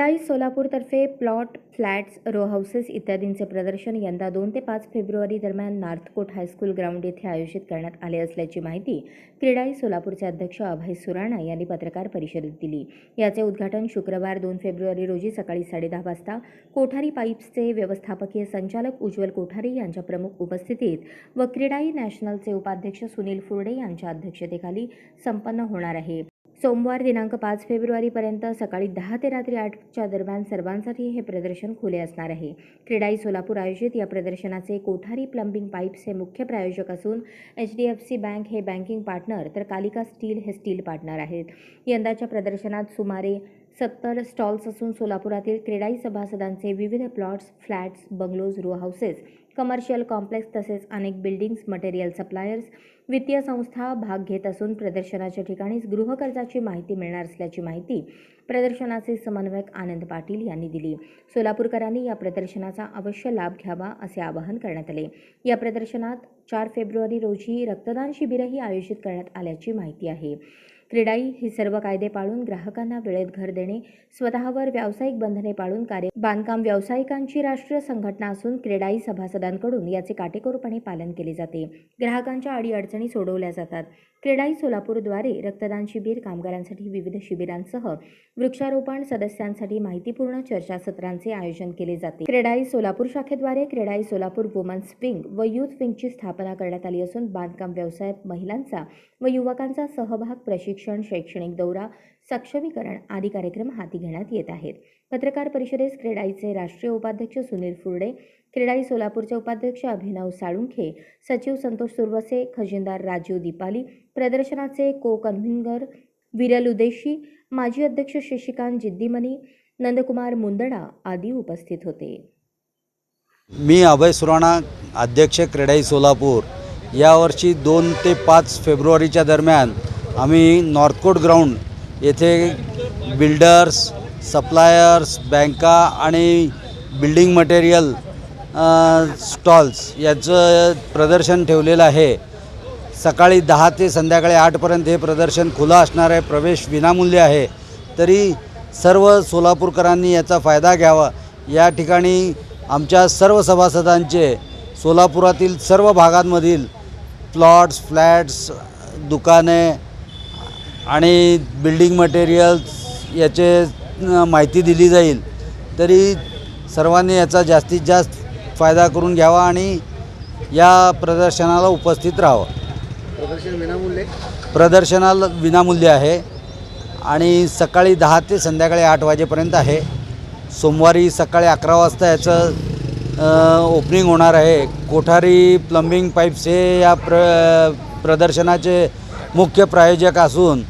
क्रेडाई सोलापूरतर्फे plot flats row houses इत्यादींचे प्रदर्शन यंदा दोन ते पाच फेब्रुवारी दरम्यान नार्थकोट हायस्कूल ग्राउंड येथे आयोजित करण्यात आले असल्याची माहिती क्रीडाई सोलापूरचे अध्यक्ष अभय सुराणा यांनी पत्रकार परिषदेत दिली. याचे उद्घाटन शुक्रवार दोन फेब्रुवारी रोजी सकाळी साडेदहा वाजता कोठारी पाईप्सचे व्यवस्थापकीय संचालक उज्ज्वल कोठारी यांच्या प्रमुख उपस्थितीत व क्रीडाई नॅशनलचे उपाध्यक्ष सुनील फुरडे यांच्या अध्यक्षतेखाली संपन्न होणार आहे. सोमवार दिनांक पाच फेब्रुवारीपर्यंत सकाळी दहा ते रात्री आठच्या दरम्यान सर्वांसाठी हे प्रदर्शन खुले असणार आहे. क्रीडाई सोलापूर आयोजित या प्रदर्शनाचे कोठारी प्लंबिंग पाईप्स हे मुख्य प्रायोजक असून H D F C bank हे बँकिंग पार्टनर तर कालिका स्टील हे स्टील पार्टनर आहेत. यंदाच्या प्रदर्शनात सुमारे सत्तर स्टॉल्स असून सोलापुरातील क्रीडाई सभासदांचे विविध plots flats bungalows row houses commercial complex तसेच अनेक बिल्डिंग्स मटेरियल सप्लायर्स वित्तीय संस्था भाग घेत असून प्रदर्शनाच्या ठिकाणीच गृहकर्जाची माहिती मिळणार असल्याची माहिती प्रदर्शनाचे समन्वयक आनंद पाटील यांनी दिली. सोलापूरकरांनी या प्रदर्शनाचा अवश्य लाभ घ्यावा असे आवाहन करण्यात आले. या प्रदर्शनात चार फेब्रुवारी रोजी रक्तदान शिबिरही आयोजित करण्यात आल्याची माहिती आहे. क्रीडाई ही सर्व कायदे पाळून ग्राहकांना वेळेत घर देणे स्वतःवर व्यावसायिक बंधने पाळून कार्य बांधकाम व्यावसायिकांची राष्ट्रीय संघटना असून क्रीडाई सभासदांकडून याचे काटेकोरपणे पालन केले जाते. ग्राहकांच्या अडीअडचणी सोडवल्या जातात. क्रीडाई सोलापूरद्वारे रक्तदान शिबिर कामगारांसाठी विविध शिबिरांसह वृक्षारोपण सदस्यांसाठी माहितीपूर्ण चर्चासत्रांचे आयोजन केले जाते. क्रीडाई सोलापूर शाखेद्वारे क्रीडाई सोलापूर वुमन्स विंग व युथ विंगची स्थापना करण्यात आली असून बांधकाम व्यवसायात महिलांचा व युवकांचा सहभाग प्रशिक्षण शैक्षणिक दौरा सक्षमीकरण आदी कार्यक्रम हाती घेण्यात येत आहेत. पत्रकार परिषदेस क्रेडाईचे राष्ट्रीय उपाध्यक्ष सुनील फुरडे क्रेडाई सोलापूरचे उपाध्यक्ष अभिनव साळुंखे सचिव संतोष सुरवसे खजिनदार राजीव दीपाली प्रदर्शनाचे को कन्व्हिनर विरल उदेशी माजी अध्यक्ष शशिकांत जिद्दीमनी नंदकुमार मुंदडा आदी उपस्थित होते. मी अभय सुराणा अध्यक्ष क्रेडाई सोलापूर. यावर्षी दोन ते पाच फेब्रुवारीच्या दरम्यान आम्ही नॉर्थकोट ग्राउंड येथे बिल्डर्स सप्लायर्स बँका आणि बिल्डिंग मटेरियल स्टॉल्स याचं प्रदर्शन ठेवलेलं आहे. सकाळी दहा ते संध्याकाळी आठपर्यंत हे प्रदर्शन खुलं असणार आहे. प्रवेश विनामूल्य आहे. तरी सर्व सोलापूरकरांनी याचा फायदा घ्यावा. या ठिकाणी आमच्या सर्व सभासदांचे सोलापुरातील सर्व भागांमधील प्लॉट्स फ्लॅट्स दुकाने आणि बिल्डिंग मटेरियल्स याचे माहिती दिली जाईल. तरी सर्वांनी याचा जास्तीत जास्त फायदा करून घ्यावा आणि या प्रदर्शनाला उपस्थित राहावं. प्रदर्शन विनामूल्य? प्रदर्शनाला विनामूल्य आहे. आणि सकाळी दहा ते संध्याकाळी आठ वाजेपर्यंत आहे. सोमवारी सकाळी अकरा वाजता याचं ओपनिंग होणार आहे. कोठारी प्लंबिंग पाईप्स हे या प्र प्रदर्शनाचे मुख्य प्रायोजक असून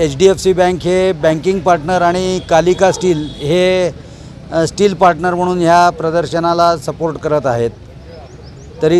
H D F C bank हे बँकिंग पार्टनर आणि कालिका स्टील हे स्टील पार्टनर म्हणून ह्या प्रदर्शनाला सपोर्ट करत आहेत. तरी